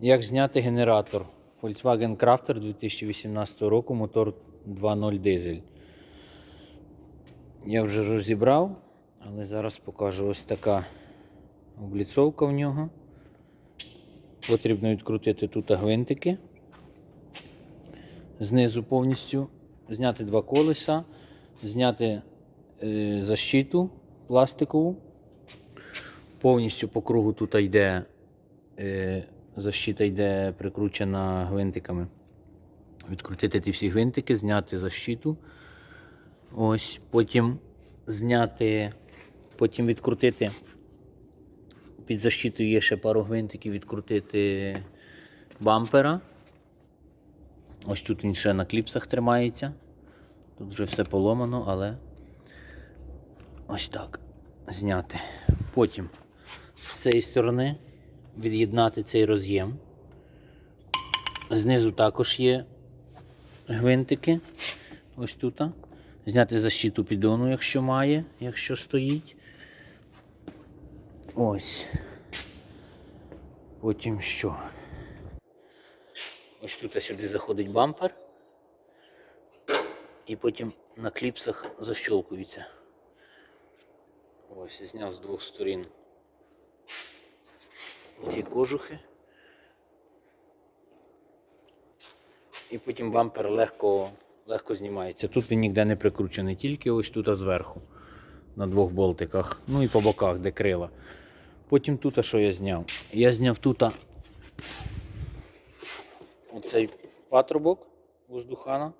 Як зняти генератор Volkswagen Crafter 2018 року, мотор 2.0 дизель. Я вже розібрав, але зараз покажу ось така обліцовка в нього. Потрібно відкрутити тут гвинтики. Знизу повністю зняти два колеса, зняти е, защиту пластикову. Повністю по кругу тут йде е, защита йде прикручена гвинтиками. Відкрутити ті всі гвинтики, зняти защиту. Ось, потім зняти, потім відкрутити. Під защитою є ще пару гвинтиків, відкрутити бампера. Ось тут він ще на кліпсах тримається. Тут вже все поломано, але ось так зняти. Потім з цієї сторони від'єднати цей роз'єм. Знизу також є гвинтики. Ось тут. Зняти защиту піддону, якщо має, якщо стоїть. Ось. Потім що? Ось тут сюди заходить бампер. І потім на кліпсах защолкується. Ось, зняв з двох сторін ці кожухи. І потім бампер легко, легко знімається. Тут він ніде не прикручений, тільки ось тут зверху, на двох болтиках, ну і по боках, де крила. Потім тут, а що я зняв? Я зняв тут оцей патрубок воздухана.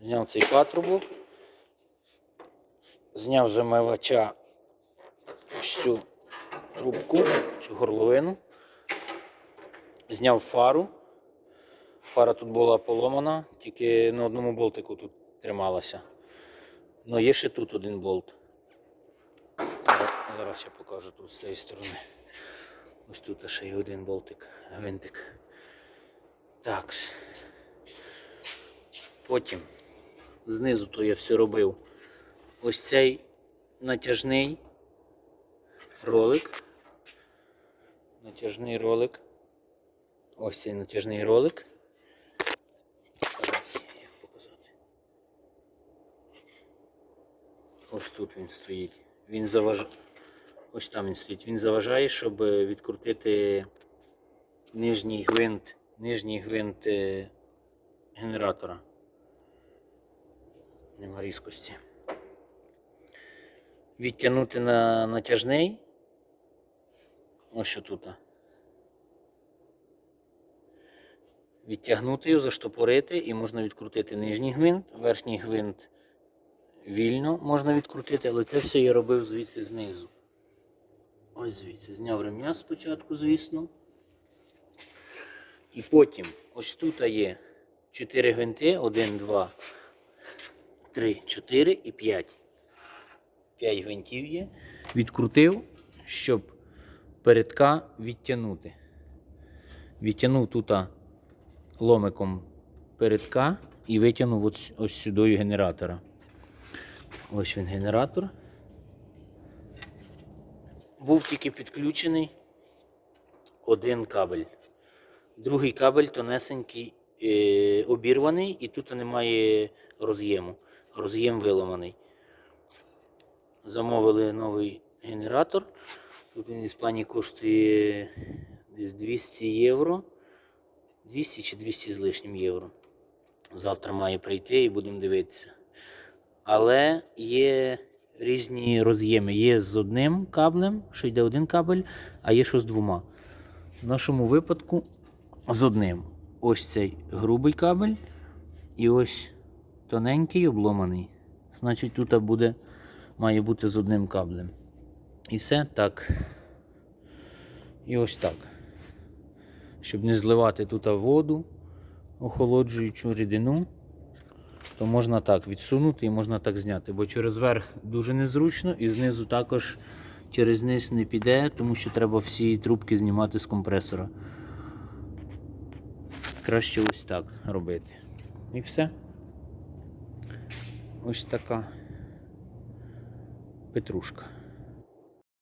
Зняв цей патрубок. Зняв з омивача ось цю трубку, цю горловину. Зняв фару. Фара тут була поломана, тільки на одному болтику тут трималася. Ну є ще тут один болт. Зараз, я покажу тут з цієї сторони. Ось тут ще є один болтик, гвинтик. Так. Потім знизу то я все робив. Ось цей натяжний ролик. Натяжний ролик. Ось цей натяжний ролик. Ось тут він стоїть. Він заважає. Ось там він стоїть. Він заважає, щоб е, відкрутити нижній гвинт, нижній гвинт е, генератора. Нема різкості. Відтягнути на натяжний. Ось що тут. Відтягнути його, заштопорити і можна відкрутити нижній гвинт, верхній гвинт вільно можна відкрутити, але це все я робив звідси знизу. Ось звідси. Зняв ремня спочатку, звісно. І потім ось тут є 4 гвинти, 1, 2, 3, 4 і 5. 5 гвинтів є. Відкрутив, щоб передка відтягнути. Відтягнув тут ломиком передка і витягнув ось, сюди генератора. Ось він генератор. Був тільки підключений один кабель. Другий кабель тонесенький е, обірваний і тут немає роз'єму. Роз'єм виламаний. Замовили новий генератор. Тут він в Іспанії коштує десь 200 євро. 200 чи 200 з лишнім євро. Завтра має прийти і будемо дивитися. Але є різні роз'єми. Є з одним каблем, що йде один кабель, а є що з двома. В нашому випадку з одним. Ось цей грубий кабель і ось тоненький обломаний. Значить, тут буде, має бути з одним каблем. І все так. І ось так. Щоб не зливати тут воду, охолоджуючу рідину, то можна так відсунути і можна так зняти. Бо через верх дуже незручно і знизу також через низ не піде, тому що треба всі трубки знімати з компресора. Краще ось так робити. І все. Ось така петрушка.